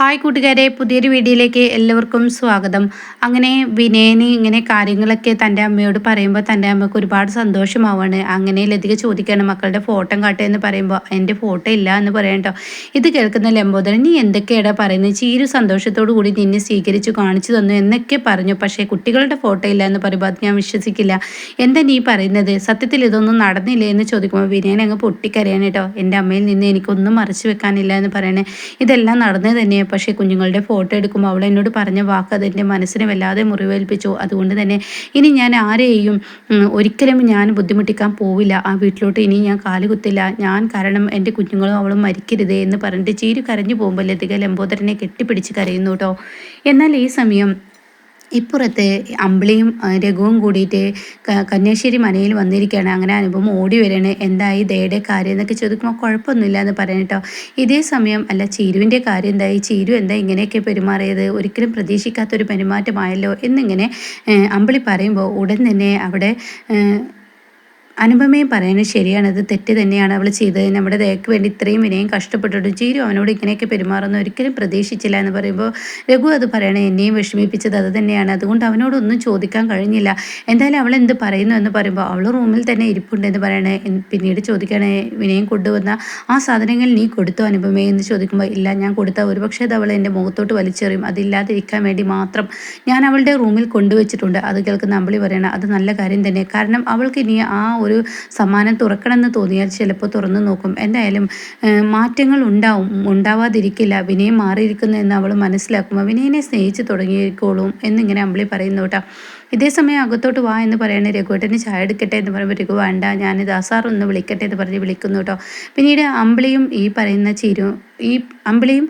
Hi കൂട്ടുകാരെ പുതിയൊരു വീഡിയോയിലേക്ക് എല്ലാവർക്കും സ്വാഗതം. അങ്ങനെ വിനയന് ഇങ്ങനെ കാര്യങ്ങളൊക്കെ തന്റെ അമ്മയോട് പറയുമ്പോൾ തന്റെ അമ്മയ്ക്ക് ഒരുപാട് സന്തോഷമാവാണ്. അങ്ങനെ ലതിക ചോദിക്കുകയാണ് മക്കളുടെ ഫോട്ടോ കാട്ടുക എന്ന് പറയുമ്പോൾ എന്റെ ഫോട്ടോ ഇല്ല എന്ന് പറയട്ടോ ഇത് കേൾക്കുന്ന ലംബോദരൻ നീ എന്തൊക്കെയാണ് പറയുന്നത്? ചീരു സന്തോഷത്തോടു കൂടി നിന്നെ സ്വീകരിച്ചു കാണിച്ചു തന്നു എന്നൊക്കെ പറഞ്ഞു. പക്ഷേ കുട്ടികളുടെ ഫോട്ടോ ഇല്ല എന്ന് പറയുമ്പോൾ അത് ഞാൻ വിശ്വസിക്കില്ല. എന്താ നീ പറയുന്നത്? സത്യത്തിൽ ഇതൊന്നും നടന്നില്ലേ? എന്ന് ചോദിക്കുമ്പോൾ വിനയൻ അങ്ങ് പൊട്ടിക്കരയാണ് കേട്ടോ. എന്റെ അമ്മയിൽ നിന്ന് എനിക്കൊന്നും മറച്ചു വെക്കാനില്ല എന്ന് പറയണേ. ഇതെല്ലാം നടന്നത് തന്നെയാണ് പക്ഷേ കുഞ്ഞുങ്ങളുടെ ഫോട്ടോ എടുക്കുമ്പോൾ അവൾ എന്നോട് പറഞ്ഞ വാക്ക് അതെന്റെ മനസ്സിനെ വല്ലാതെ മുറിവേൽപ്പിച്ചു. അതുകൊണ്ട് തന്നെ ഇനി ഞാൻ ആരെയും ഒരിക്കലും ഞാൻ ബുദ്ധിമുട്ടിക്കാൻ പോവില്ല. ആ വീട്ടിലോട്ട് ഇനി ഞാൻ കാലുകുത്തില്ല ഞാൻ കാരണം എന്റെ കുഞ്ഞുങ്ങളും അവളും മരിക്കരുതേ എന്ന് പറഞ്ഞിട്ട് ചീരു കരഞ്ഞു പോകുമ്പോൾ ലതിക ലംബോദരനെ കെട്ടിപ്പിടിച്ച് കരയുന്നു കേട്ടോ എന്നാൽ ഈ സമയം ഇപ്പുറത്ത് അമ്പിളിയും രഘുവും കൂടിയിട്ട് കന്യാശ്ശേരി മനയിൽ വന്നിരിക്കുകയാണ്. അങ്ങനെ അനുഭവം ഓടി വരികയാണ്. എന്തായി ദയുടെ കാര്യം? എന്നൊക്കെ ചോദിക്കുമ്പോൾ കുഴപ്പമൊന്നുമില്ല എന്ന് പറയണട്ടോ ഇതേ സമയം അല്ല ചീരുവിന്റെ കാര്യം എന്തായി? ചീരു എന്താ ഇങ്ങനെയൊക്കെ പെരുമാറിയത്? ഒരിക്കലും പ്രതീക്ഷിക്കാത്തൊരു പെരുമാറ്റമായല്ലോ എന്നിങ്ങനെ അമ്പിളി പറയുമ്പോൾ ഉടൻ തന്നെ അവിടെ അനുപമയും പറയുന്നത് ശരിയാണ്. അത് തെറ്റ് തന്നെയാണ് അവൾ ചെയ്തത്. നമ്മുടെ ദയക്ക് വേണ്ടി ഇത്രയും വിനയം കഷ്ടപ്പെട്ടിട്ട് ചീരു അവനോട് ഇങ്ങനെയൊക്കെ പെരുമാറുന്ന ഒരിക്കലും പ്രതീക്ഷിച്ചില്ല എന്ന് പറയുമ്പോൾ രഘു അത് പറയണേ എന്നെയും വിഷമിപ്പിച്ചത് അത് തന്നെയാണ്. അതുകൊണ്ട് അവനോടൊന്നും ചോദിക്കാൻ കഴിഞ്ഞില്ല. എന്തായാലും അവൾ എന്ത് പറയുന്നു എന്ന് പറയുമ്പോൾ അവൾ റൂമിൽ തന്നെ ഇരിപ്പുണ്ട് എന്ന് പറയണേ. പിന്നീട് ചോദിക്കണേ വിനയം കൊണ്ടുവന്ന ആ സാധനങ്ങൾ നീ കൊടുത്തു അനുപമേ എന്ന് ചോദിക്കുമ്പോൾ ഇല്ല ഞാൻ കൊടുത്ത ഒരുപക്ഷെ അത് അവൾ എന്റെ മുഖത്തോട്ട് വലിച്ചെറിയും. അതില്ലാതിരിക്കാൻ വേണ്ടി മാത്രം ഞാൻ അവളുടെ റൂമിൽ കൊണ്ടുവച്ചിട്ടുണ്ട്. അത് കേൾക്കുന്ന അമ്പളി പറയണം അത് നല്ല കാര്യം തന്നെ. കാരണം അവൾക്ക് ഇനി ആ ഒരു സമ്മാനം തുറക്കണമെന്ന് തോന്നിയാൽ ചിലപ്പോൾ തുറന്നു നോക്കും. എന്തായാലും മാറ്റങ്ങൾ ഉണ്ടാവും ഉണ്ടാവാതിരിക്കില്ല. വിനയം മാറിയിരിക്കുന്നു എന്ന് അവൾ മനസ്സിലാക്കുമ്പോൾ വിനയനെ സ്നേഹിച്ച് തുടങ്ങിയിരിക്കോളും എന്നിങ്ങനെ അമ്പിളി പറയുന്നു കേട്ടോ. ഇതേ സമയം അകത്തോട്ട് വാ എന്ന് പറയുന്ന രഘുവേട്ടന്. ചായ എടുക്കട്ടെ എന്ന് പറയുമ്പോൾ രഘു വേണ്ട. ഞാനിത് ദാസാർ ഒന്ന് വിളിക്കട്ടെ എന്ന് പറഞ്ഞ് വിളിക്കുന്നു കേട്ടോ. പിന്നീട് അമ്പിളിയും ഈ പറയുന്ന ചിരു ഈ അമ്പിളിയും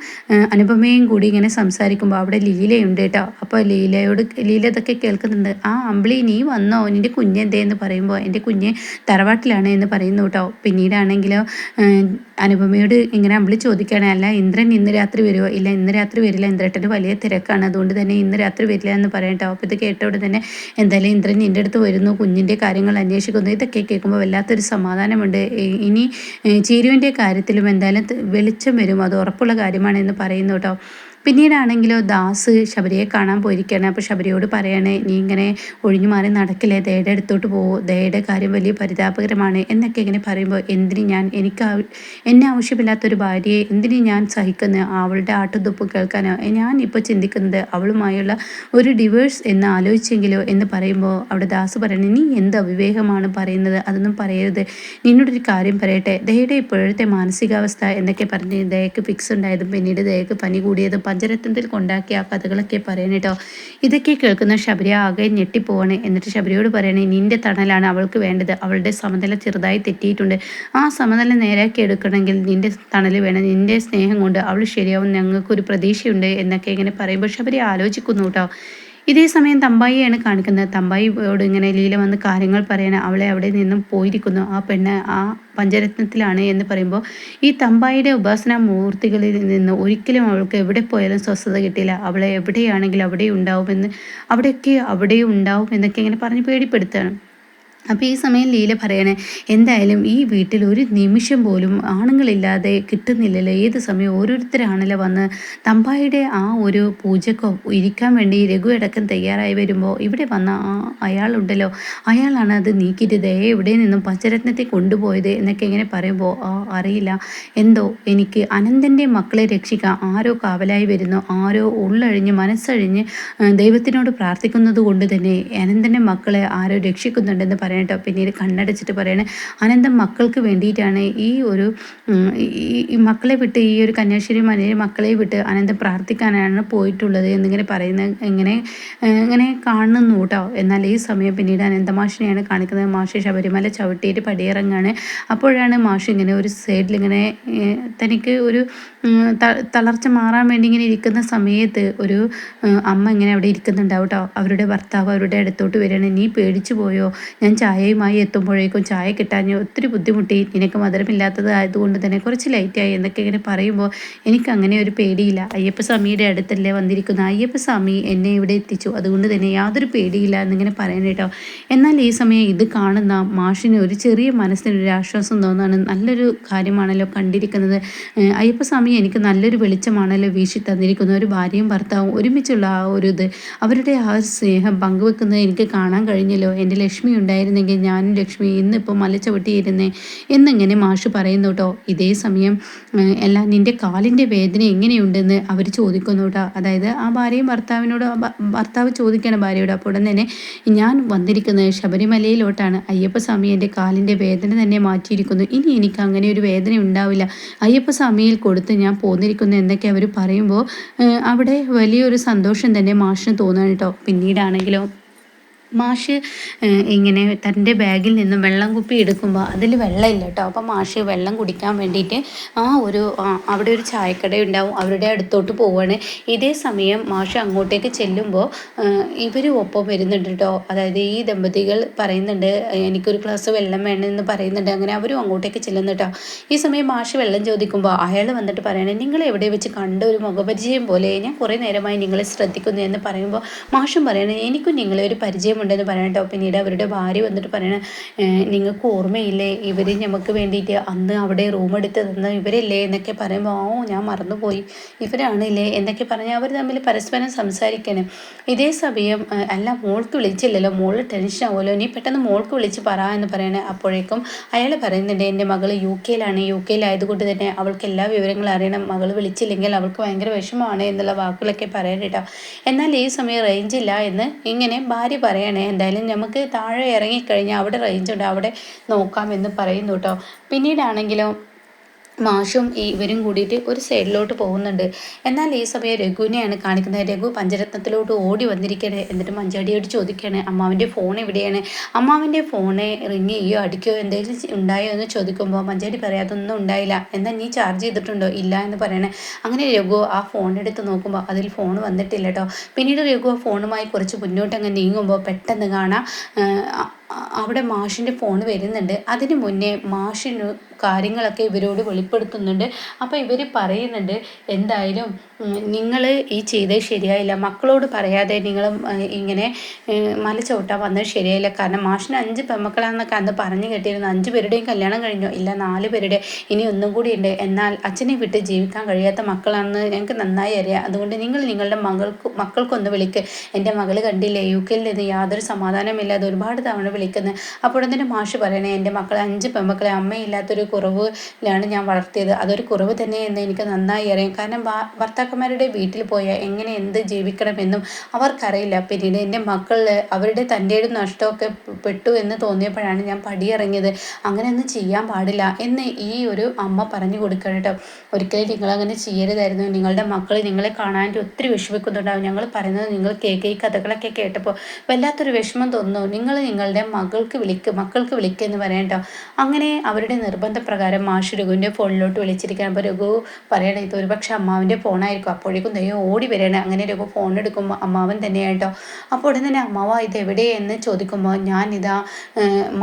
അനുപമയും കൂടി ഇങ്ങനെ സംസാരിക്കുമ്പോൾ അവിടെ ലീലയുണ്ട് കേട്ടോ. അപ്പോൾ ലീലയോട് ലീല ഇതൊക്കെ കേൾക്കുന്നുണ്ട്. ആ അമ്പിളി നീ വന്നോ? നിന്റെ കുഞ്ഞെന്തേ എന്ന് പറയുമ്പോൾ എന്റെ കുഞ്ഞ് തറവാട്ടിലാണ് എന്ന് പറയുന്നു കേട്ടോ. പിന്നീടാണെങ്കിലോ അനുപമയോട് ഇങ്ങനെ അമ്പിളി ചോദിക്കുകയാണ് അല്ല ഇന്ദ്രൻ ഇന്ന് രാത്രി വരുമോ ഇല്ല ഇന്ന് രാത്രി വരില്ല. ഇന്ദ്രേട്ടന് വലിയ തിരക്കാണ്. അതുകൊണ്ട് തന്നെ ഇന്ന് രാത്രി വരില്ല എന്ന് പറയട്ടോ അപ്പോൾ ഇത് കേട്ടോടെ തന്നെ എന്തായാലും ഇന്ദ്രൻ നിന്റെ അടുത്ത് വരുന്നു. കുഞ്ഞിന്റെ കാര്യങ്ങൾ അന്വേഷിക്കുന്നു. ഇതൊക്കെ കേൾക്കുമ്പോൾ വല്ലാത്തൊരു സമാധാനമുണ്ട്. ഇനി ചീരുവിന്റെ കാര്യത്തിലും എന്തായാലും വെളിച്ചം വരും. അത് ഉറപ്പുള്ള കാര്യമാണ് എന്ന് പറയുന്നു കേട്ടോ. പിന്നീടാണെങ്കിലോ ദാസ് ശബരിയെ കാണാൻ പോയിരിക്കുകയാണ്. അപ്പോൾ ശബരിയോട് പറയണേ നീ ഇങ്ങനെ ഒഴിഞ്ഞു മാറി നടക്കില്ലേ? ദയുടെ അടുത്തോട്ട് പോവോ ദയുടെ കാര്യം വലിയ പരിതാപകരമാണ്. എന്നൊക്കെ ഇങ്ങനെ പറയുമ്പോൾ എന്തിന് ഞാൻ എനിക്ക് എന്നെ ആവശ്യമില്ലാത്തൊരു ഭാര്യയെ എന്തിന് ഞാൻ സഹിക്കുന്ന? അവളുടെ ആട്ടുതുപ്പ് കേൾക്കാനോ? ഞാൻ ഇപ്പോൾ ചിന്തിക്കുന്നത് അവളുമായുള്ള ഒരു ഡിവേഴ്സ് എന്ന് ആലോചിച്ചെങ്കിലോ എന്ന് പറയുമ്പോൾ അവിടെ ദാസ് പറയണേ നീ എന്ത് അവിവേകമാണ് പറയുന്നത്? അതൊന്നും പറയരുത്. നിന്നോടൊരു കാര്യം പറയട്ടെ. ദയയുടെ ഇപ്പോഴത്തെ മാനസികാവസ്ഥ എന്നൊക്കെ പറഞ്ഞ് ദയക്ക് ഫിക്സ് ഉണ്ടായതും പിന്നീട് ദയക്ക് പനി കൂടിയതും പഞ്ചരത്നത്തിൽ കൊണ്ടാക്കിയ ആ കഥകളൊക്കെ പറയണേട്ടോ ഇതൊക്കെ കേൾക്കുന്ന ശബരി ആകെ ഞെട്ടിപ്പോവാണ്. എന്നിട്ട് ശബരിയോട് പറയണേ നിന്റെ തണലാണ് അവൾക്ക് വേണ്ടത്. അവളുടെ സമനില ചെറുതായി തെറ്റിയിട്ടുണ്ട്. ആ സമനില നേരാക്കി എടുക്കണമെങ്കിൽ നിന്റെ തണൽ വേണം. നിന്റെ സ്നേഹം കൊണ്ട് അവൾ ശരിയാവും. ഞങ്ങൾക്കൊരു പ്രതീക്ഷയുണ്ട് എന്നൊക്കെ ഇങ്ങനെ പറയുമ്പോൾ ശബരി ആലോചിക്കുന്നു കേട്ടോ ഇതേ സമയം തമ്പായിയാണ് കാണിക്കുന്നത്. തമ്പായിയോട് ഇങ്ങനെ ലീല വന്ന് കാര്യങ്ങൾ പറയാൻ അവളെ അവിടെ നിന്നും പോയിരിക്കുന്നു. ആ പെണ്ണ് ആ പഞ്ചരത്നത്തിലാണ് എന്ന് പറയുമ്പോൾ ഈ തമ്പായിയുടെ ഉപാസന മൂർത്തികളിൽ നിന്ന് ഒരിക്കലും അവൾക്ക് എവിടെ പോയാലും സ്വസ്ഥത കിട്ടിയില്ല. അവളെ എവിടെയാണെങ്കിലും അവിടെ ഉണ്ടാവുമെന്ന് അവിടെയൊക്കെ അവിടെ ഉണ്ടാവും എന്നൊക്കെ ഇങ്ങനെ പറഞ്ഞ് പേടിപ്പെടുത്തുകയാണ്. അപ്പോൾ ഈ സമയം ലീല പറയണേ എന്തായാലും ഈ വീട്ടിൽ ഒരു നിമിഷം പോലും ആണുങ്ങളില്ലാതെ കിട്ടുന്നില്ലല്ലോ. ഏത് സമയം ഓരോരുത്തരാണല്ലോ വന്ന് തമ്പായുടെ ആ ഒരു പൂജക്കോ ഇരിക്കാൻ വേണ്ടി രഘു അടക്കം തയ്യാറായി വരുമ്പോൾ ഇവിടെ വന്ന ആ അയാളുണ്ടല്ലോ. അയാളാണ് അത് നീക്കിയിട്ട് ദയ എവിടെ നിന്നും പഞ്ചരത്നത്തെ കൊണ്ടുപോയത് എന്നൊക്കെ ഇങ്ങനെ പറയുമ്പോൾ ആ അറിയില്ല. എന്തോ എനിക്ക് അനന്തന്റെ മക്കളെ രക്ഷിക്കാൻ ആരോ കാവലായി വരുന്നു ആരോ ഉള്ളഴിഞ്ഞ് മനസ്സഴിഞ്ഞ് ദൈവത്തിനോട് പ്രാർത്ഥിക്കുന്നത് കൊണ്ട് തന്നെ അനന്തന്റെ മക്കളെ ആരോ രക്ഷിക്കുന്നുണ്ടെന്ന് പറയണം. കേട്ടോ പിന്നീട് കണ്ണടച്ചിട്ട് പറയണേ. അനന്തം മക്കൾക്ക് വേണ്ടിയിട്ടാണ് ഈ ഒരു ഈ മക്കളെ വിട്ട് ഈ ഒരു കന്യാശ്ശേരി മനയിൽ മക്കളെ വിട്ട് അനന്ത പ്രാർത്ഥിക്കാനാണ് പോയിട്ടുള്ളത് എന്നിങ്ങനെ പറയുന്ന ഇങ്ങനെ ഇങ്ങനെ കാണുന്നു കേട്ടോ. എന്നാൽ ഈ സമയം പിന്നീട് അനന്തമാഷിനെയാണ് കാണിക്കുന്നത്. മാഷ് ശബരിമല ചവിട്ടിയിട്ട് പടിയിറങ്ങാണ്. അപ്പോഴാണ് മാഷ് ഇങ്ങനെ ഒരു സൈഡിൽ ഇങ്ങനെ തനിക്ക് ഒരു തളർച്ച മാറാൻ വേണ്ടി ഇങ്ങനെ ഇരിക്കുന്ന സമയത്ത് ഒരു അമ്മ ഇങ്ങനെ അവിടെ ഇരിക്കുന്നുണ്ടാവും കേട്ടോ. അവരുടെ ഭർത്താവ് അവരുടെ അടുത്തോട്ട് വരികയാണ്. നീ പേടിച്ചു പോയോ? ഞാൻ ചായയുമായി എത്തുമ്പോഴേക്കും ചായ കിട്ടാൻ ഒത്തിരി ബുദ്ധിമുട്ടി. നിനക്ക് മധുരമില്ലാത്തത് ആയതുകൊണ്ട് തന്നെ കുറച്ച് ലൈറ്റായി എന്നൊക്കെ ഇങ്ങനെ പറയുമ്പോൾ എനിക്ക് അങ്ങനെ ഒരു പേടിയില്ല. അയ്യപ്പസ്വാമിയുടെ അടുത്തല്ലേ വന്നിരിക്കുന്ന. അയ്യപ്പസ്വാമി എന്നെ ഇവിടെ എത്തിച്ചു. അതുകൊണ്ട് തന്നെ യാതൊരു പേടിയില്ല എന്നിങ്ങനെ പറയണം കേട്ടോ എന്നാൽ ഈ സമയം ഇത് കാണുന്ന മാഷിന് ഒരു ചെറിയ മനസ്സിനൊരു ആശ്വാസം തോന്നാണ്. നല്ലൊരു കാര്യമാണല്ലോ കണ്ടിരിക്കുന്നത്. അയ്യപ്പസ്വാമി എനിക്ക് നല്ലൊരു വെളിച്ചമാണല്ലോ വീശി തന്നിരിക്കുന്നത്. ഒരു ഭാര്യയും ഭർത്താവും ഒരുമിച്ചുള്ള ആ ഒരു ഇത്. അവരുടെ ആ സ്നേഹം പങ്കുവെക്കുന്നത് എനിക്ക് കാണാൻ കഴിഞ്ഞല്ലോ. എന്റെ ലക്ഷ്മി ഉണ്ടായിരുന്നെങ്കിൽ ഞാനും ലക്ഷ്മി ഇന്നിപ്പോൾ മലച്ചവിട്ടിയിരുന്നേ. എന്നിങ്ങനെ മാഷ് പറയുന്നു കേട്ടോ ഇതേ സമയം എല്ലാം നിന്റെ കാലിന്റെ വേദന എങ്ങനെയുണ്ടെന്ന് അവർ ചോദിക്കുന്നു കേട്ടോ. അതായത് ആ ഭാര്യയും ഭർത്താവിനോട് ഭർത്താവ് ചോദിക്കണം ഭാര്യയോട്. അപ്പോൾ ഉടൻ തന്നെ ഞാൻ വന്നിരിക്കുന്നത് ശബരിമലയിലോട്ടാണ്. അയ്യപ്പസ്വാമി എന്റെ കാലിന്റെ വേദന തന്നെ മാറ്റിയിരിക്കുന്നു. ഇനി എനിക്ക് അങ്ങനെ ഒരു വേദന ഉണ്ടാവില്ല. അയ്യപ്പസ്വാമിയിൽ കൊടുത്ത് ഞാൻ പോന്നിരിക്കുന്നു എന്നൊക്കെ അവർ പറയുമ്പോൾ അവിടെ വലിയൊരു സന്തോഷം തന്നെ മാഷിന് തോന്നുകയാണ് കേട്ടോ. പിന്നീടാണെങ്കിലോ മാഷ് ഇങ്ങനെ തന്റെ ബാഗിൽ നിന്ന് വെള്ളം കുപ്പി എടുക്കുമ്പോൾ അതിൽ വെള്ളമില്ല കേട്ടോ. അപ്പോൾ മാഷ് വെള്ളം കുടിക്കാൻ വേണ്ടിയിട്ട് ആ ഒരു അവിടെ ഒരു ചായക്കട ഉണ്ടാവും. അവരുടെ അടുത്തോട്ട് പോവുകയാണ് ഇതേ സമയം മാഷ് അങ്ങോട്ടേക്ക് ചെല്ലുമ്പോൾ ഇവർ ഒപ്പം വരുന്നുണ്ട് കേട്ടോ. അതായത് ഈ ദമ്പതികൾ പറയുന്നുണ്ട് എനിക്കൊരു ഗ്ലാസ് വെള്ളം വേണമെന്ന് പറയുന്നുണ്ട്. അങ്ങനെ അവരും അങ്ങോട്ടേക്ക് ചെല്ലുന്നു കേട്ടോ. ഈ സമയം മാഷ് വെള്ളം ചോദിക്കുമ്പോൾ അയാൾ വന്നിട്ട് പറയണേ നിങ്ങൾ എവിടെ വെച്ച് കണ്ട ഒരു മുഖപരിചയം പോലെ? ഞാൻ കുറേ നേരമായി നിങ്ങളെ ശ്രദ്ധിക്കുന്നു എന്ന് പറയുമ്പോൾ മാഷും പറയണേ എനിക്കും നിങ്ങളെ ഒരു പരിചയം ഉണ്ടെന്ന് പറയണം കേട്ടോ പിന്നീട് അവരുടെ ഭാര്യ വന്നിട്ട് പറയണ നിങ്ങൾക്ക് ഓർമ്മയില്ലേ? ഇവർ നമുക്ക് വേണ്ടിയിട്ട് അന്ന് അവിടെ റൂം എടുത്ത് തന്ന ഇവരല്ലേ? എന്നൊക്കെ പറയുമ്പോൾ ഓ ഞാൻ മറന്നുപോയി. ഇവരാണില്ലേ? എന്നൊക്കെ പറഞ്ഞ് അവർ തമ്മിൽ പരസ്പരം സംസാരിക്കണം. ഇതേ സമയം അല്ല മോൾക്ക് വിളിച്ചില്ലല്ലോ. മോൾ ടെൻഷൻ ആവുമല്ലോ. നീ പെട്ടെന്ന് മോൾക്ക് വിളിച്ച് പറ എന്ന് പറയണേ. അപ്പോഴേക്കും അയാൾ പറയുന്നുണ്ട് എന്റെ മകൾ യു കെയിലാണ് യു കെയിലായതുകൊണ്ട് തന്നെ അവൾക്ക് എല്ലാ വിവരങ്ങളും അറിയണം. മകൾ വിളിച്ചില്ലെങ്കിൽ അവൾക്ക് ഭയങ്കര വിഷമമാണ് എന്നുള്ള വാക്കുകളൊക്കെ പറയാൻ എന്നാൽ ഈ സമയം റേഞ്ച് ഇല്ല എന്ന് ഇങ്ങനെ ഭാര്യ പറയണം. പറയണേ. എന്തായാലും നമുക്ക് താഴെ ഇറങ്ങിക്കഴിഞ്ഞാൽ അവിടെ റേഞ്ച് ഉണ്ട്. അവിടെ നോക്കാം എന്ന് പറയുന്നു കേട്ടോ പിന്നീടാണെങ്കിലോ മാഷും ഇവരും കൂടിയിട്ട് ഒരു സൈഡിലോട്ട് പോകുന്നുണ്ട്. എന്നാൽ ഈ സമയം രഘുവിനെയാണ് കാണിക്കുന്നത്. രഘു പഞ്ചരത്നത്തിലോട്ട് ഓടി വന്നിരിക്കുകയാണ് എന്നിട്ട് മഞ്ചാടിയോട് ചോദിക്കുകയാണ് അമ്മാവിന്റെ ഫോൺ എവിടെയാണ്? അമ്മാവിന്റെ ഫോണ് റിങ് ചെയ്യോ അടിക്കോ എന്തെങ്കിലും ഉണ്ടായോ എന്ന് ചോദിക്കുമ്പോൾ മഞ്ചാടി പറയാതൊന്നും ഉണ്ടായില്ല. എന്നാൽ നീ ചാർജ് ചെയ്തിട്ടുണ്ടോ? ഇല്ല എന്ന് പറയണേ. അങ്ങനെ രഘു ആ ഫോൺ എടുത്ത് നോക്കുമ്പോൾ അതിൽ ഫോൺ വന്നിട്ടില്ല കേട്ടോ പിന്നീട് രഘു ആ ഫോണുമായി കുറച്ച് മുന്നോട്ടങ്ങ് നീങ്ങുമ്പോൾ പെട്ടെന്ന് കാണാം അവിടെ മാഷിന്റെ ഫോൺ വരുന്നുണ്ട്. അതിന് മുന്നേ മാഷിന് കാര്യങ്ങളൊക്കെ ഇവരോട് വെളിപ്പെടുത്തുന്നുണ്ട്. അപ്പോൾ ഇവർ പറയുന്നുണ്ട് എന്തായാലും നിങ്ങൾ ഈ ചെയ്തത് ശരിയായില്ല. മക്കളോട് പറയാതെ നിങ്ങൾ ഇങ്ങനെ മല വന്നത് ശരിയായില്ല. കാരണം മാഷിന് അഞ്ച് പെമ്മക്കളാണെന്നൊക്കെ അന്ന് പറഞ്ഞു കേട്ടിരുന്നു. അഞ്ച് പേരുടെയും കല്യാണം കഴിഞ്ഞു. ഇല്ല നാല് പേരുടെ. ഇനി ഒന്നും കൂടി ഉണ്ട്. എന്നാൽ അച്ഛനെ വിട്ട് ജീവിക്കാൻ കഴിയാത്ത മക്കളാണെന്ന് ഞങ്ങൾക്ക് നന്നായി അറിയാം. അതുകൊണ്ട് നിങ്ങൾ നിങ്ങളുടെ മകൾക്ക് മക്കൾക്കൊന്ന് വിളിക്ക്. എന്റെ മകൾ കണ്ടില്ലേ യു കെയിൽ നിന്ന് യാതൊരു സമാധാനമില്ലാതെ ഒരുപാട് തവണ വിളിക്കുന്നത്. അപ്പോൾ തന്നെ മാഷ് പറയണേ എന്റെ മക്കളെ അഞ്ച് പെൺമക്കളെ അമ്മയില്ലാത്തൊരു കുറവിലാണ് ഞാൻ വളർത്തിയത്. അതൊരു കുറവ് തന്നെ എന്ന് എനിക്ക് നന്നായി അറിയാം. കാരണം ഭർത്താക്കന്മാരുടെ വീട്ടിൽ പോയാൽ എങ്ങനെ എന്ത് ജീവിക്കണമെന്നും അവർക്കറിയില്ല. പിന്നീട് എന്റെ മക്കൾ അവരുടെ തന്റെ നഷ്ടമൊക്കെ പെട്ടു എന്ന് തോന്നിയപ്പോഴാണ് ഞാൻ പടിയിറങ്ങിയത്. അങ്ങനെയൊന്നും ചെയ്യാൻ പാടില്ല എന്ന് ഈ ഒരു അമ്മ പറഞ്ഞു കൊടുക്കണം കേട്ടോ. ഒരിക്കലും നിങ്ങളങ്ങനെ ചെയ്യരുതായിരുന്നു. നിങ്ങളുടെ മക്കൾ നിങ്ങളെ കാണാൻ ഒത്തിരി വിഷമിക്കുന്നുണ്ടാവും. ഞങ്ങൾ പറയുന്നത് നിങ്ങൾ കേൾക്കുക ഈ കഥകളൊക്കെ കേട്ടപ്പോൾ വല്ലാത്തൊരു വിഷമം തോന്നുന്നു. നിങ്ങൾ നിങ്ങളുടെ മകൾ മക്കൾക്ക് വിളിക്ക് മക്കൾക്ക് വിളിക്കുക എന്ന് പറയട്ടോ അങ്ങനെ അവരുടെ നിർബന്ധപ്രകാരം മാഷ് രഘുവിന്റെ ഫോണിലോട്ട് വിളിച്ചിരിക്കാൻ അപ്പോൾ രഘു പറയണേ ഇത് ഒരുപക്ഷെ അമ്മാവിന്റെ ഫോണായിരിക്കും. അപ്പോഴേക്കും ദൈവം ഓടി വരികയാണ്. അങ്ങനെ രഘു ഫോൺ എടുക്കുമ്പോൾ അമ്മാവൻ തന്നെയായിട്ടോ അപ്പോൾ ഉടൻ തന്നെ അമ്മാവ ഇത് എവിടെയെന്ന് ചോദിക്കുമ്പോൾ ഞാനിതാ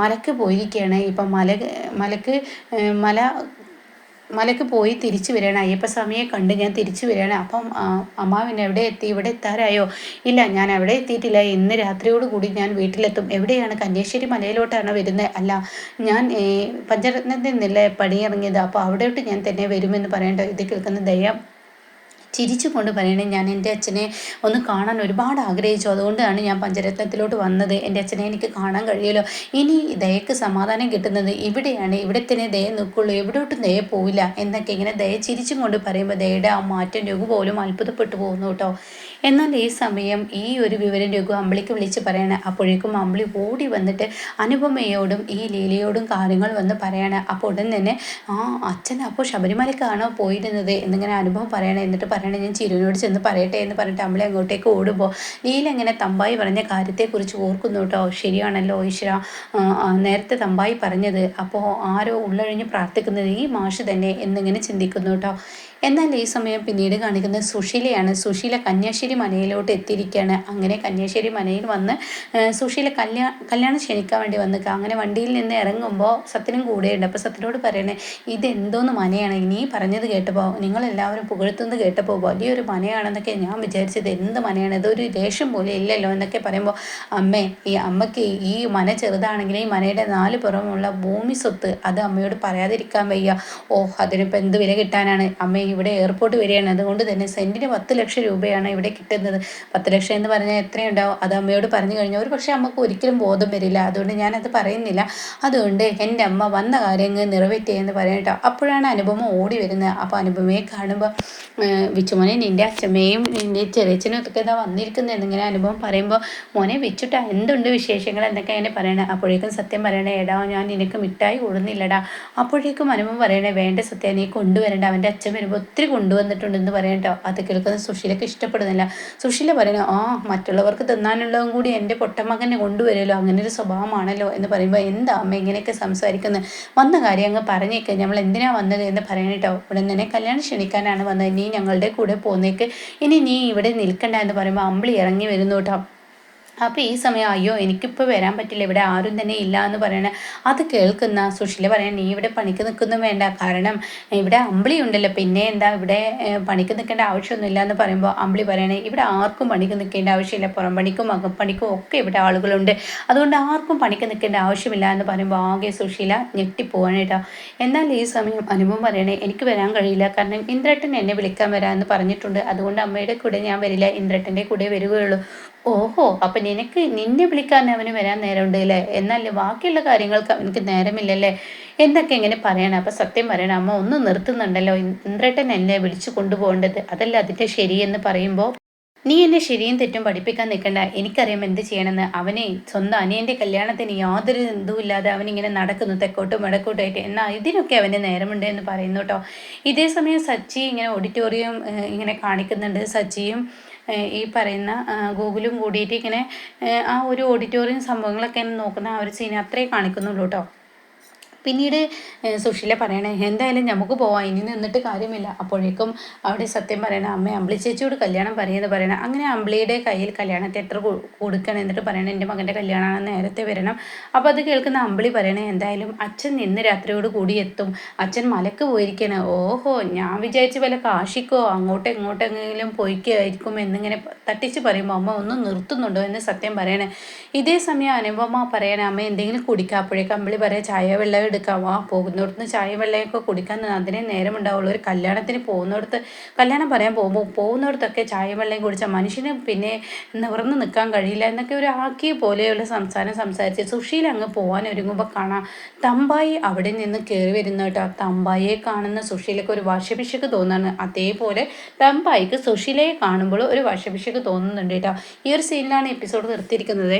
മലക്ക് പോയിരിക്കുകയാണ്. ഇപ്പം മല മലക്ക് മല മലക്ക് പോയി തിരിച്ചു വരികയാണ്. അയ്യപ്പസ്വാമിയെ കണ്ട് ഞാൻ തിരിച്ചു വരികയാണ്. അപ്പം അമ്മാവിനെ എവിടെ എത്തി? ഇവിടെ എത്താറായോ? ഇല്ല ഞാൻ അവിടെ എത്തിയിട്ടില്ല. ഇന്ന് രാത്രിയോട് കൂടി ഞാൻ വീട്ടിലെത്തും. എവിടെയാണ്? കന്യാശ്ശേരി മലയിലോട്ടാണ് വരുന്നത്? അല്ല ഞാൻ പഞ്ചരത്നത്തിൽ നിന്നല്ലേ പണിയിറങ്ങിയത് അപ്പോൾ അവിടോട്ട് ഞാൻ തന്നെ വരുമെന്ന് പറയേണ്ട ഇത് കേൾക്കുന്ന ദയം ചിരിച്ചുകൊണ്ട് പറയണേ ഞാൻ എന്റെ അച്ഛനെ ഒന്ന് കാണാൻ ഒരുപാട് ആഗ്രഹിച്ചു. അതുകൊണ്ടാണ് ഞാൻ പഞ്ചരത്നത്തിലോട്ട് വന്നത്. എന്റെ അച്ഛനെ എനിക്ക് കാണാൻ കഴിയുമല്ലോ. ഇനി ദയക്ക് സമാധാനം കിട്ടുന്നത് ഇവിടെയാണ്. ഇവിടെ തന്നെ ദയ നിൽക്കുള്ളൂ. എവിടോട്ടും ദയ പോവില്ല. എന്നൊക്കെ ഇങ്ങനെ ദയ ചിരിച്ചും കൊണ്ട് പറയുമ്പോൾ ദയയുടെ ആ മാറ്റം രഘു പോലും അത്ഭുതപ്പെട്ടു പോകുന്നു കേട്ടോ. എന്നാൽ ഈ സമയം ഈ ഒരു വിവരം രഘു അമ്പിളിക്ക് വിളിച്ച് പറയണേ. അപ്പോഴേക്കും അമ്പിളി ഓടി വന്നിട്ട് അനുപമയോടും ഈ ലീലയോടും കാര്യങ്ങൾ വന്ന് പറയണേ. അപ്പോൾ ഉടൻ തന്നെ ആ അച്ഛൻ അപ്പോൾ ശബരിമലക്കാണോ പോയിരുന്നത്? എന്നിങ്ങനെ അനുഭവം പറയണേ. എന്നിട്ട് പറയണേ ഞാൻ ചിരുവിനോട് ചെന്ന് പറയട്ടെ എന്ന് പറഞ്ഞിട്ട് അമ്പിളി അങ്ങോട്ടേക്ക് ഓടുമ്പോൾ ലീല ഇങ്ങനെ തമ്പായി പറഞ്ഞ കാര്യത്തെക്കുറിച്ച് ഓർക്കുന്നു കേട്ടോ. ശരിയാണല്ലോ ഈശ്വര. നേരത്തെ തമ്പായി പറഞ്ഞത്. അപ്പോൾ ആരോ ഉള്ളഴിഞ്ഞ് പ്രാർത്ഥിക്കുന്നത് ഈ മാഷ് തന്നെ എന്നിങ്ങനെ ചിന്തിക്കുന്നു കേട്ടോ. എന്നാൽ ഈ സമയം പിന്നീട് കാണിക്കുന്നത് സുശീലയാണ്. സുശീല കന്യാശ്ശേരി മനയിലോട്ട് എത്തിയിരിക്കുകയാണ്. അങ്ങനെ കന്യാശ്ശേരി മനയിൽ വന്ന് സുശീല കല്യാ കല്യാണം ക്ഷണിക്കാൻ വേണ്ടി വന്നിക്കുക അങ്ങനെ വണ്ടിയിൽ നിന്ന് ഇറങ്ങുമ്പോൾ സത്യനും കൂടെയുണ്ട്. അപ്പോൾ സത്യനോട് പറയണേ ഇതെന്തോന്ന് മനയാണ്? ഇനി പറഞ്ഞത് കേട്ടപ്പോൾ നിങ്ങളെല്ലാവരും പുകഴ്ത്തുന്നത് കേട്ടപ്പോൾ വലിയൊരു മനയാണെന്നൊക്കെ ഞാൻ വിചാരിച്ചത്. എന്ത് മനയാണ്? ഇതൊരു ദേഷ്യം പോലെ ഇല്ലല്ലോ എന്നൊക്കെ പറയുമ്പോൾ അമ്മേ ഈ അമ്മയ്ക്ക് ഈ മന ചെറുതാണെങ്കിൽ ഈ മനയുടെ നാല് പുറമുള്ള ഭൂമി സ്വത്ത് അത് അമ്മയോട് പറയാതിരിക്കാൻ വയ്യ. ഓ അതിനിപ്പോൾ എന്ത് വില കിട്ടാനാണ്? അമ്മ ഇവിടെ എയർപോർട്ട് വരികയാണ്. അതുകൊണ്ട് തന്നെ സെന്റിന് പത്ത് ലക്ഷം രൂപയാണ് ഇവിടെ കിട്ടുന്നത്. പത്ത് ലക്ഷം എന്ന് പറഞ്ഞാൽ എത്രയുണ്ടാവും? അത് അമ്മയോട് പറഞ്ഞു കഴിഞ്ഞാൽ ഒരു പക്ഷേ അമ്മയ്ക്ക് ഒരിക്കലും ബോധം വരില്ല. അതുകൊണ്ട് ഞാനത് പറയുന്നില്ല. അതുകൊണ്ട് എന്റെ അമ്മ വന്ന കാര്യങ്ങൾ നിറവേറ്റിയെന്ന് പറയട്ടോ അപ്പോഴാണ് അനുപമ ഓടി വരുന്നത്. അപ്പോൾ അനുപമയെ കാണുമ്പോൾ വിച്ചുമോനെ നിന്റെ അച്ഛമ്മയും നിന്റെ ചെറിയച്ഛനും ഒക്കെ ഇതാ വന്നിരിക്കുന്നത് എന്നിങ്ങനെ അനുഭവം പറയുമ്പോൾ മോനെ വിച്ചുട്ടാ എന്തുണ്ട് വിശേഷങ്ങൾ? എന്നൊക്കെ അങ്ങനെ പറയണേ. അപ്പോഴേക്കും സത്യം പറയണേ എടാ ഞാൻ നിനക്ക് മിഠായി കൊടുന്നില്ലടാ. അപ്പോഴേക്കും അനുഭവം പറയണേ വേണ്ട സത്യം നീ കൊണ്ടുവരണ്ട. അവന്റെ അച്ഛൻ വരുമ്പോൾ ഒത്തിരി കൊണ്ടുവന്നിട്ടുണ്ടെന്ന് പറയട്ടോ അത് കേൾക്കുന്ന സുശീലക്ക് ഇഷ്ടപ്പെടുന്നില്ല. സുശീല പറയുന്നത് ആ മറ്റുള്ളവർക്ക് തിന്നാനുള്ളതും കൂടി എന്റെ പൊട്ടമകനെ കൊണ്ടുവരുമല്ലോ. അങ്ങനെ ഒരു സ്വഭാവമാണല്ലോ. എന്ന് പറയുമ്പോൾ എന്താ അമ്മ ഇങ്ങനെയൊക്കെ സംസാരിക്കുന്നത് വന്ന കാര്യം അങ്ങ് പറഞ്ഞേക്ക്. നമ്മൾ എന്തിനാ വന്നത്? എന്ന് പറയണേട്ടോ ഉടൻ തന്നെ കല്യാണം ക്ഷണിക്കാനാണ് വന്നത്. നീ ഞങ്ങളുടെ കൂടെ പോന്നേക്ക്. ഇനി നീ ഇവിടെ നിൽക്കണ്ട. എന്ന് പറയുമ്പോൾ അമ്പിളി ഇറങ്ങി വരുന്നു കേട്ടോ അപ്പോൾ ഈ സമയം അയ്യോ എനിക്കിപ്പോൾ വരാൻ പറ്റില്ല ഇവിടെ ആരും തന്നെ ഇല്ല എന്ന് പറയണ അത് കേൾക്കുന്ന സുശീല പറയാൻ നീ ഇവിടെ പണിക്ക് നിൽക്കുന്നു വേണ്ട കാരണം ഇവിടെ അമ്പിളി ഉണ്ടല്ലോ പിന്നെ എന്താ ഇവിടെ പണിക്ക് നിൽക്കേണ്ട ആവശ്യമൊന്നുമില്ല എന്ന് പറയുമ്പോൾ അമ്പിളി പറയണേ ഇവിടെ ആർക്കും പണിക്ക് നിൽക്കേണ്ട ആവശ്യമില്ല പുറം പണിക്കും അകപ്പണിക്കും ഒക്കെ ഇവിടെ ആളുകളുണ്ട്. അതുകൊണ്ട് ആർക്കും പണിക്ക് നിൽക്കേണ്ട ആവശ്യമില്ല എന്ന് പറയുമ്പോൾ ആകെ സുശീല ഞെട്ടിപ്പോവാണ് കേട്ടോ. എന്നാൽ ഈ സമയം അനുഭവം പറയണേ എനിക്ക് വരാൻ കഴിയില്ല കാരണം ഇന്ദ്രട്ടൻ എന്നെ വിളിക്കാൻ വരാമെന്ന് പറഞ്ഞിട്ടുണ്ട്. അതുകൊണ്ട് അമ്മയുടെ കൂടെ ഞാൻ വരില്ല ഇന്ദ്രട്ടന്റെ കൂടെ വരികയുള്ളൂ. ഓഹോ അപ്പം നിനക്ക് നിന്നെ വിളിക്കാൻ അവന് വരാൻ നേരമുണ്ട് അല്ലേ എന്നാൽ ബാക്കിയുള്ള കാര്യങ്ങൾക്ക് അവനക്ക് നേരമില്ലല്ലേ? എന്തൊക്കെ ഇങ്ങനെ പറയണം? അപ്പം സത്യം പറയണം അമ്മ ഒന്ന് നിർത്തുന്നുണ്ടല്ലോ. ഇന്ദ്രേട്ടൻ എന്നെ വിളിച്ചു കൊണ്ടുപോകേണ്ടത് അതല്ല അതിന്റെ ശരിയെന്ന് പറയുമ്പോൾ നീ എന്നെ ശരിയും തെറ്റും പഠിപ്പിക്കാൻ നിൽക്കണ്ട. എനിക്കറിയാം എന്ത് ചെയ്യണമെന്ന്. അവനെ സ്വന്തം അനിയന്റെ കല്യാണത്തിന് യാതൊരു ഇതുമില്ലാതെ അവനിങ്ങനെ നടക്കുന്നു. തെക്കോട്ടും വടക്കോട്ടുമായിട്ട്. എന്നാൽ ഇതിനൊക്കെ അവന് നേരമുണ്ട് എന്ന് പറയുന്നു കേട്ടോ ഇതേ സമയം സച്ചി ഇങ്ങനെ ഓഡിറ്റോറിയം ഇങ്ങനെ കാണിക്കുന്നുണ്ട്. സച്ചിയും ഈ പറയുന്ന ഗൂഗിളും കൂടിയിട്ട് ഇങ്ങനെ ആ ഒരു ഓഡിറ്റോറിയം സംഭവങ്ങളൊക്കെ നോക്കുന്ന ആ ഒരു സീൻ അത്രേ കാണിക്കുന്നുള്ളൂ കേട്ടോ പിന്നീട് സുശീല പറയണേ എന്തായാലും നമുക്ക് പോവാം ഇനി നിന്നിട്ട് കാര്യമില്ല. അപ്പോഴേക്കും അവിടെ സത്യം പറയണ അമ്മ അമ്പിളി ചേച്ചിയോട് കല്യാണം പറയുന്നത് പറയണം. അങ്ങനെ അമ്പിളിയുടെ കയ്യിൽ കല്യാണത്തെ എത്ര കൊടുക്കണം എന്നിട്ട് പറയണം എന്റെ മകന്റെ കല്യാണമാണ് നേരത്തെ വരണം. അപ്പോൾ അത് കേൾക്കുന്ന അമ്പിളി പറയണേ എന്തായാലും അച്ഛൻ ഇന്ന് രാത്രിയോട് കൂടി എത്തും. അച്ഛൻ മലക്ക് പോയിരിക്കണേ ഓഹോ ഞാൻ വിചാരിച്ച് വല്ല കാശിക്കോ അങ്ങോട്ടോ എങ്ങോട്ടെങ്കിലും പോയിക്കായിരിക്കും എന്നിങ്ങനെ തട്ടിച്ച് പറയുമ്പോൾ അമ്മ ഒന്ന് നിർത്തുന്നുണ്ടോ? എന്ന് സത്യം പറയണേ. ഇതേ സമയം അനുപമ പറയണേ അമ്മ എന്തെങ്കിലും കുടിക്കാം. അപ്പോഴേക്കും അമ്പിളി പറയാം ചായ വെള്ളം എടുക്കാം ആ പോകുന്നിടത്ത് ചായ വെള്ളയൊക്കെ കുടിക്കാൻ അതിനെ നേരം ഉണ്ടാവുള്ളൂ ഒരു കല്യാണത്തിന് പോകുന്നിടത്ത് കല്യാണം പറയാൻ പോകുമ്പോൾ പോകുന്നിടത്തൊക്കെ ചായ വെള്ളം കുടിച്ചാൽ മനുഷ്യന് പിന്നെ നിവർന്ന് നിൽക്കാൻ കഴിയില്ല എന്നൊക്കെ ഒരു ആക്കിയ പോലെയുള്ള സംസാരം സംസാരിച്ച് സുഷീൽ അങ്ങ് പോകാൻ ഒരുങ്ങുമ്പോൾ കാണാം തമ്പായി അവിടെ നിന്ന് കയറി വരുന്ന കേട്ടോ. തമ്പായിയെ കാണുന്ന സുഷീലൊക്കെ ഒരു വർഷഭിഷക്ക് തോന്നുന്നു അതേപോലെ തമ്പായിക്ക് സുഷീലയെ കാണുമ്പോൾ ഒരു വർഷഭിഷക്ക് തോന്നുന്നുണ്ട് കേട്ടോ. ഈ ഒരു സീനിലാണ് എപ്പിസോഡ് നിർത്തിയിരിക്കുന്നത്.